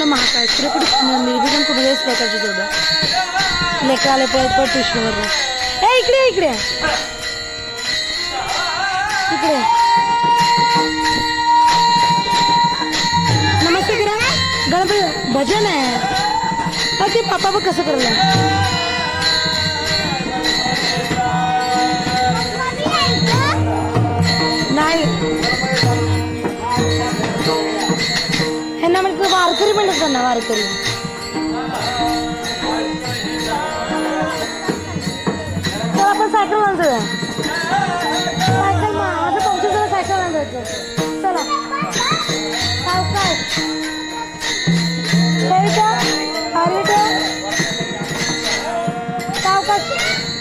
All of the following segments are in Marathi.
पूर्ण महाकाय श्रीकृष्ण निर्विघ्न कुमार लेखाची जोड लेखा आले पळत पळत ट्युशनवर ए इकडे इकडे इकडे नमस्ते करा गणपती भजन आहे. अ, ते पापा पण कसं करलं वारकरी म्हणतात त्यांना वारकरी तर आपण सायकल बांधूया सायकल मा- माझं पंक्चर झालं सायकल बांधायचं चला. सावकाश. सावकाश.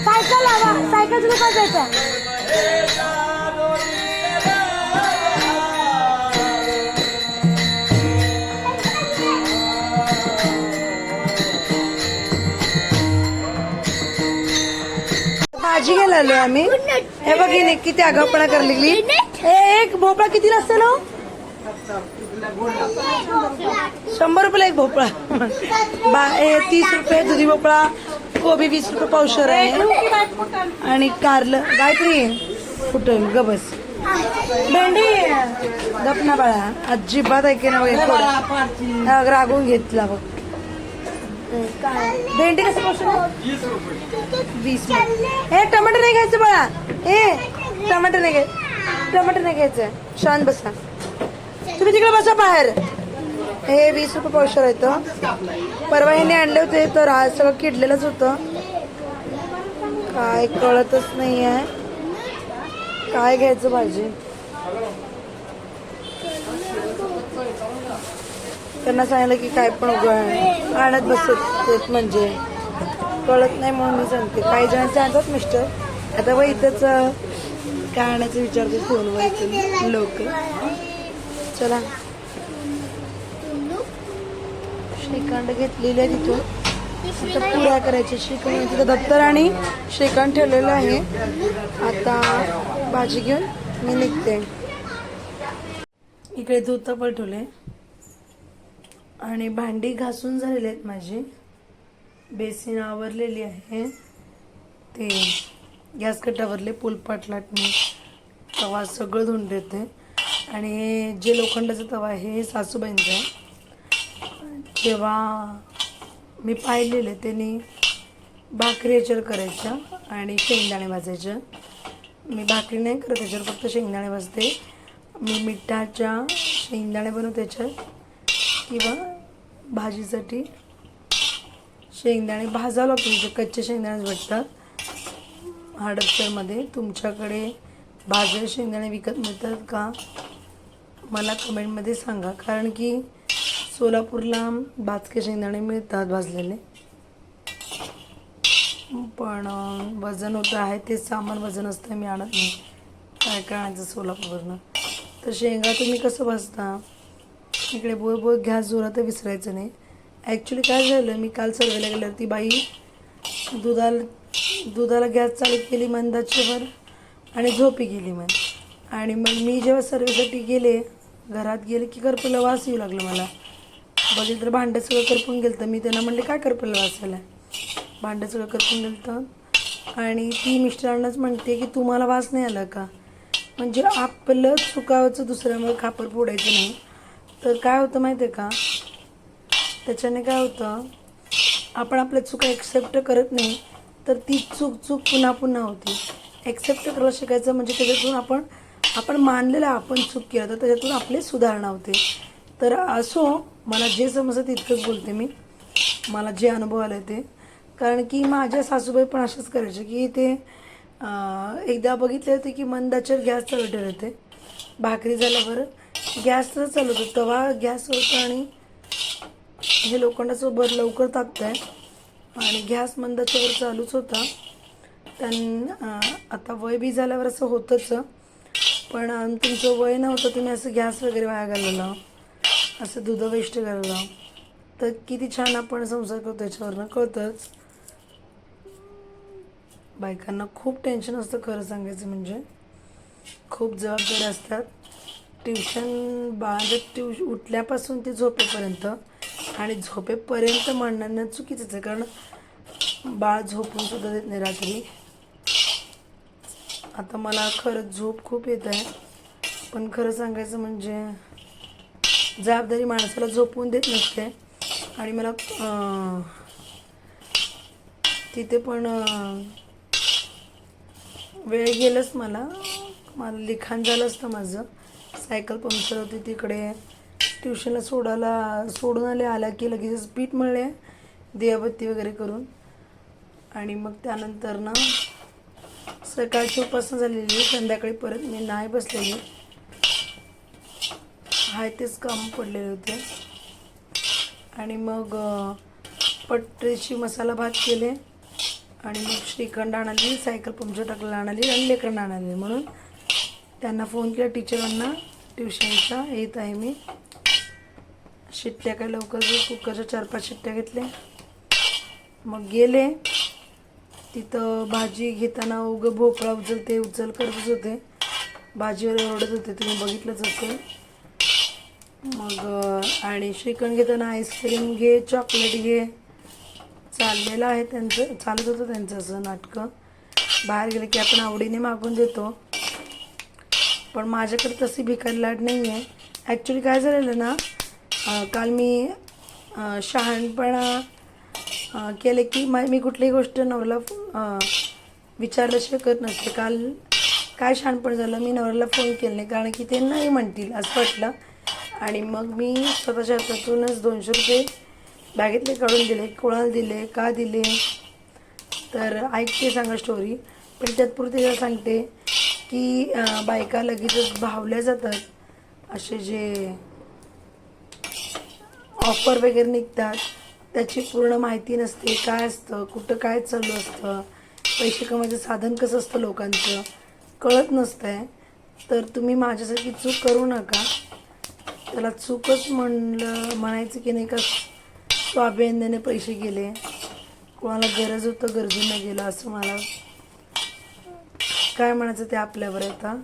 सायकल लावा सायकलचं दुकान जायचं. आलोय आम्ही. हे बघ हिने किती आगावपणा करलेली हे एक भोपळा किती असतो ना शंभर रुपयाला एक भोपळा. बा हे तीस रुपये दुधी भोपळा कोबी वीस रुपये पावशर आहे. आणि कारलं. गायत्री कुठं? गबस भेंडी. गपना बाळा. अजिबात ऐके ना बघ रागवून घेतला बघ. भेंडी कसं पावशर वीस हे टमाटर नाही घ्यायचं बाळा. हे टमाटर नाही घ्यायचं टमाटर नाही घ्यायचं. शांत बसा. तुम्ही तिकडे बसा बाहेर. हे वीस रुपये पावशर येतं परवा ह्याने आणले होते तर आज सगळं किडलेलंच होतं. काय कळतच नाही आहे काय घ्यायचं भाजी? त्यांना सांगितलं की काय पण उघड आणत बसत तेच म्हणजे. कळत नाही म्हणून मी सांगते. काही जण सांगतात मिस्टर आता बघ इथंच काय आणायचं विचारते फोनवर इथून लोक. चला. श्रीखंड घेतलेले आहे तिथून. आता पुऱ्या करायच्या श्रीखंड तिथं दप्तर आणि श्रीखंड ठेवलेलं आहे. आता भाजी घेऊन मी निघते. इकडे दूध तपळ ठेवले आणि भांडी घासून झालेली आहेत माझी. बेसिन आवरलेली आहे. ते गॅस कटावरले पुलपाट लाटणे तवा सगळं धुवून देते. आणि हे जे लोखंडाचं तवा आहे हे सासूबाईंचं आहे. तेव्हा मी पाहिलेले त्यांनी भाकरी याच्यावर करायच्या आणि शेंगदाणे भाजायच्या मी भाकरी नाही करत त्याच्यावर फक्त शेंगदाणे भाजते. मी मिठाच्या शेंगदाणे बनवते त्याच्यात किंवा भाजीसाठी शेंगदाणे भाजावं लागतं जे कच्चे शेंगदाणे भेटतात. हडपसरमध्ये तुमच्याकडे भाजले शेंगदाणे विकत मिळतात का? मला कमेंटमध्ये सांगा कारण की सोलापूरला भाजके शेंगदाणे मिळतात भाजलेले. पण वजन होतं आहे ते सामान वजन असतं मी आणत नाही. काय काय आणायचं सोलापूरवरनं? तर शेंगा तुम्ही कसं भाजता? इकडे बोळ बोल गॅस जोरात विसरायचं नाही. ॲक्च्युली काय झालं मी काल सर्वेला गेल्यावर ती बाई दुधाला दुधाला गॅस चालू केली मंदाच्यावर आणि झोपी गेली मग आणि मग मी जेव्हा सर्वेसाठी गेले घरात गेले की करपलं वास येऊ लागलं मला. बघितलं तर भांडं सगळं करपून गेलं तर मी त्यांना म्हणले काय करपलं आला? भांडं सगळं करपून गेलं तर आणि ती मिस्टरांनाच म्हणते की तुम्हाला वास नाही आला का? म्हणजे आपलं चुकावचं दुसऱ्यामुळे खापर फोडायचं नाही. तर काय होतं माहिती आहे का? त्याच्याने काय होतं आपण आपल्या चुका एक्सेप्ट करत नाही तर ती चूक चूक पुन्हा पुन्हा होती. एक्सेप्ट करायला शिकायचं म्हणजे त्याच्यातून आपण आपण मानलेलं आपण चूक केलं तर त्याच्यातून आपली सुधारणा होते. तर असो मला जे समजतं तितकंच बोलते मी. मला जे अनुभव आले ते. कारण की माझ्या सासूबाई पण असेच करायचे की ते एकदा बघितले होते की मंदाच्यावर गॅस चालू ठेवते भाकरी झाल्यावर गॅस तर चालू होतं. तवा गॅस होता आणि हे लोखंडाचं भर लवकर तापत आहे आणि गॅस मंदाच्यावर चालूच होता. त्यां आता वय बी झाल्यावर असं होतंच. पण तुमचं वय नव्हतं तुम्ही असं गॅस वगैरे वाया घालवला. असं दुध वेस्ट घालवलं तर किती छान आपण संसार करतो त्याच्यावरनं कळतंच. बायकांना खूप टेन्शन असतं खरं सांगायचं म्हणजे. खूप जबाबदाऱ्या असतात. ट्युशन बाळ ट्यू उठल्यापासून ते झोपेपर्यंत. आणि झोपेपर्यंत म्हणणं चुकीचंच आहे कारण बाळ झोपून सुद्धा देत नाही रात्री. आता मला खरंच झोप खूप येत आहे. पण खरं सांगायचं म्हणजे जबाबदारी माणसाला झोपवून देत नसते. आणि मला तिथे पण वेळ गेलंच मला. मला लिखाण झालं असतं माझं. सायकल पंक्चर होती तिकडे. ट्युशनला सोडायला सोडून आले आला की लगेचच पीठ मळले दियाबत्ती वगैरे करून. आणि मग त्यानंतर ना सकाळची उपासना झालेली संध्याकाळी परत मी नाही बसलेली. हाय तेच काम पडलेले होते. आणि मग अं, मसाला भात केले. आणि मग श्रीखंड आणली सायकल पंक्चर टाकलेला आणली आणि लेखंड आणली म्हणून त्यांना फोन केला. टीचरांना ट्युशनचा येत आहे मी. शिट्ट्या काय लवकर कुकरच्या चार पाच शिट्ट्या घेतल्या. मग गेले. तिथं भाजी घेताना उगं भोपळा उचलते उचल करतच होते. भाजीवर ओरडत होते तुम्ही बघितलंच असेल मग आणि श्रीखंड घेताना आईस्क्रीम घे चॉकलेट घे. चाललेलं आहे त्यांचं चालत होतं त्यांचं असं नाटकं. बाहेर गेलं की आपण आवडीने मागून देतो. पण माझ्याकडे तशी भिकारी लाट नाही आहे. ॲक्च्युली काय झालेलं ना काल मी शहाणपणा केले की मा मी कुठलीही गोष्ट नवऱ्याला विचारल्याशिवाय करत नसते. काल काय शहाणपण झालं मी नवऱ्याला फोन केला नाही कारण की ते नाही म्हणतील असं वाटलं. आणि मग मी स्वतःच्या हातातूनच दोनशे रुपये बॅगेतले काढून दिले कोणाला दिले का दिले. तर ऐकते सांगा स्टोरी पण त्यातपुरती सांगते. की बायका लगेचच भावल्या जातात. असे जे ऑफर वगैरे निघतात त्याची पूर्ण माहिती नसते काय असतं कुठं काय चालू असतं पैसे कमायचं साधन कसं असतं लोकांचं कळत नसतं आहे तर तुम्ही माझ्यासारखी चूक करू नका. त्याला चूकच म्हणलं म्हणायचं की नाही का स्वाभिमानाने पैसे गेले. कोणाला गरज होतं गरजून गेलं असं मला काय म्हणायचं ते आपल्यावर आहे आता?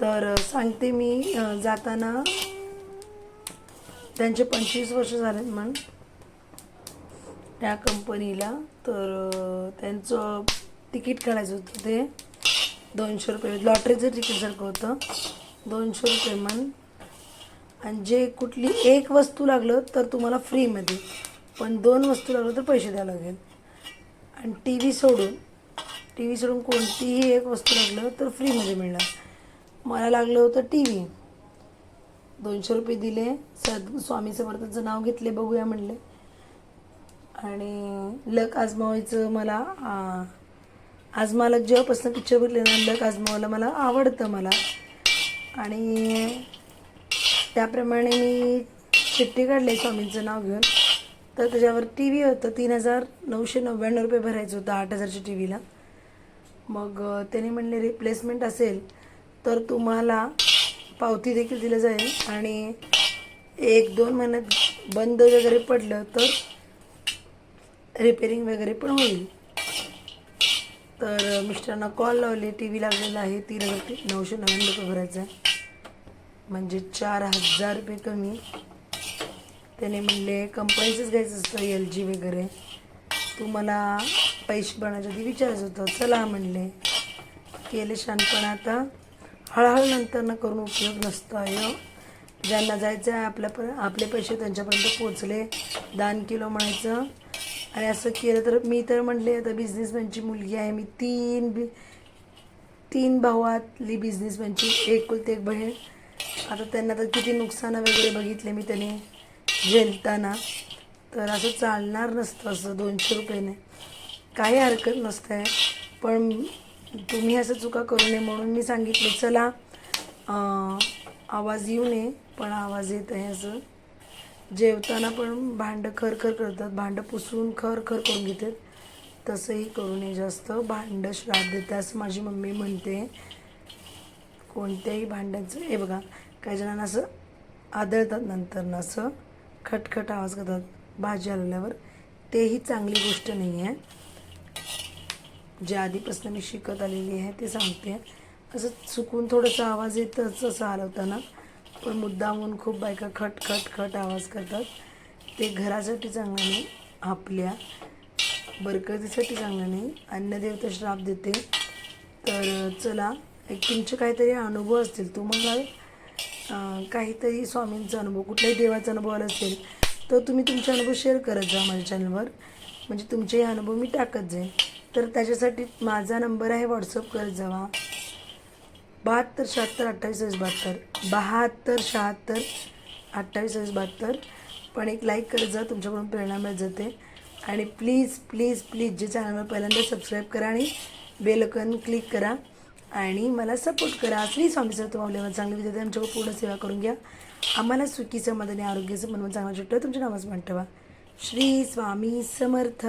तर सांगते मी जाताना त्यांचे पंचवीस वर्ष झालेत म्हण. त्या कंपनीला. तर त्यांचं तिकीट काढायचं होतं ते दोनशे रुपये. लॉटरीचं तिकीटसारखं होतं. दोनशे रुपये म्हण. आणि जे कुठली एक वस्तू लागलं तर तुम्हाला फ्रीमध्ये. पण दोन वस्तू लागलं तर पैसे द्यावं लागेल. आणि टी व्ही सोडून टी व्ही सोडून कोणतीही एक वस्तू लागलं तर फ्रीमध्ये मिळणार. मला लागलं होतं टी व्ही दोनशे रुपये दिले. सद स्वामी समर्थांचं नाव घेतले बघूया म्हणले. आणि लक आजमावायचं मला आजमाला जेव्हापासून पिक्चर बघितले ना लक आजमावायला मला आवडतं मला. आणि त्याप्रमाणे मी चिठ्ठी काढली स्वामींचं नाव घेऊन. तर त्याच्यावर टी व्ही होतं तीन हजार नऊशे नव्याण्णव रुपये भरायचं होतं आठ हजारच्या टी व्हीला मग त्याने म्हणले रिप्लेसमेंट असेल तर तुम्हाला पावती देखील दिलं जाईल आणि एक दोन महिन्यात बंद वगैरे पडलं तर रिपेरिंग वगैरे पण होईल. तर मिस्टरांना कॉल लावले. टी व्ही लागलेला आहे तीन हजार नऊशे नव्याण्णव रुपये भरायचं आहे. म्हणजे चार हजार रुपये कमी. त्याने म्हणले कंपनीचंच घ्यायचं असतं एल जी वगैरे. तू मला पैसे भरण्याच्या आधी विचारायचं होतं. चला म्हणले. केले शानपण आता. हळूहळू नंतर करून उपयोग नसतो आहे ज्यांना जायचं आहे आपल्या आपले पैसे त्यांच्यापर्यंत पोचले दान किलो म्हणायचं. आणि असं केलं तर मी तर म्हणले आता बिझनेसमॅनची मुलगी आहे. मी तीन बी तीन भावातली बिझनेसमॅनची एकुलती एक बहीण. आता त्यांना तर किती नुकसानं वगैरे बघितले मी त्याने. झेलताना. तर असं चालणार नसतं असं दोनशे रुपयाने. काही हरकत नसतं. आहे पण तुम्ही असं चुका करू नये म्हणून मी सांगितलं चला आवाज येऊ नये पण आवाज येत आहे असं. जेवताना पण भांडं खरखर करतात भांडं पुसून खर खर करून घेतात. तसंही करू नये जास्त. भांडं श्राप देतात असं माझी मम्मी म्हणते. कोणत्याही भांड्याचं हे बघा काही जणांना असं आदळतात नंतर असं खटखट आवाज करतात भाजी हलवल्यावर तेही चांगली गोष्ट नाही आहे जे आधीपासून मी शिकत आलेली आहे ते सांगते. असं चुकून थोडंसं आवाज येतच असं हलवताना पण मुद्दामून खूप बायका खट खट खट आवाज करतात. ते घरासाठी चांगलं नाही आपल्या बरकतीसाठी चांगलं नाही. अन्नदेवता श्राप देते. तर चला एक तुमचे काहीतरी अनुभव असतील. तुम्हाला काहीतरी स्वामींचा अनुभव कुठल्याही देवाचा अनुभव आला असेल तर तुम्ही तुमचे अनुभव शेअर करत जा माझ्या चॅनलवर म्हणजे तुमचे हे अनुभव मी टाकत जाईन. तर त्याच्यासाठी माझा नंबर आहे व्हॉट्सअप करत जावा. बहात्तर शहात्तर अठ्ठावीस वीस बहात्तर. बहात्तर शहात्तर अठ्ठावीस वीस बहात्तर. पण एक लाईक करत जा तुमच्याकडून प्रेरणा मिळत जाते. आणि प्लीज प्लीज प्लीज जे चॅनलवर पहिल्यांदा सबस्क्राईब करा आणि बेलकन क्लिक करा. आणि मला सपोर्ट करा. श्री स्वामी सर तुम्हाला चांगली विद्यार्थी आमच्याकडे पूर्ण सेवा करून घ्या. आम्हाला सुखी समाधानी आरोग्याचं मनवून चांगलं सुटलं तुमच्या नावाच म्हणतो श्री स्वामी समर्थ.